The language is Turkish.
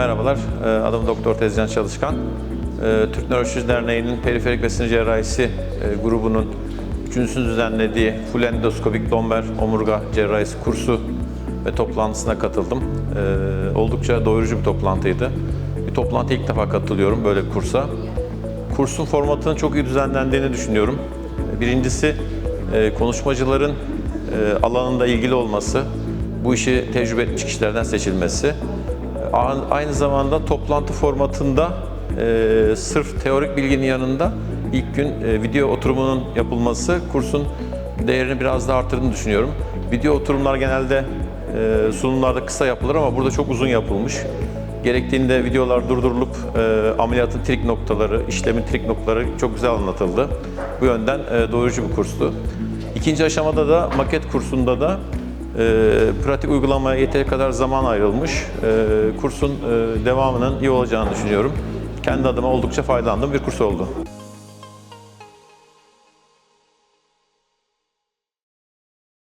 Merhabalar, Ee, adım Doktor Tezcan Çalışkan. Ee, Türk Nöroloji Derneği'nin periferik ve sinir cerrahisi e, grubunun üçüncüsünü düzenlediği full endoskopik lomber omurga cerrahisi kursu ve toplantısına katıldım. Oldukça doyurucu bir toplantıydı. Bir toplantıya ilk defa katılıyorum böyle bir kursa. Kursun formatının çok iyi düzenlendiğini düşünüyorum. Birincisi e, konuşmacıların e, alanında ilgili olması, bu işi tecrübe etmiş kişilerden seçilmesi. Aynı zamanda toplantı formatında e, sırf teorik bilginin yanında ilk gün e, video oturumunun yapılması kursun değerini biraz daha arttırdığını düşünüyorum. Video oturumlar genelde e, sunumlarda kısa yapılır ama burada çok uzun yapılmış. Gerektiğinde videolar durdurulup e, ameliyatın trik noktaları, işlemin trik noktaları çok güzel anlatıldı. Bu yönden e, doyurucu bir kurstu. İkinci aşamada da maket kursunda da pratik uygulamaya yeteri kadar zaman ayrılmış. E, kursun e, devamının iyi olacağını düşünüyorum. Kendi adıma oldukça faydalandığım bir kurs oldu.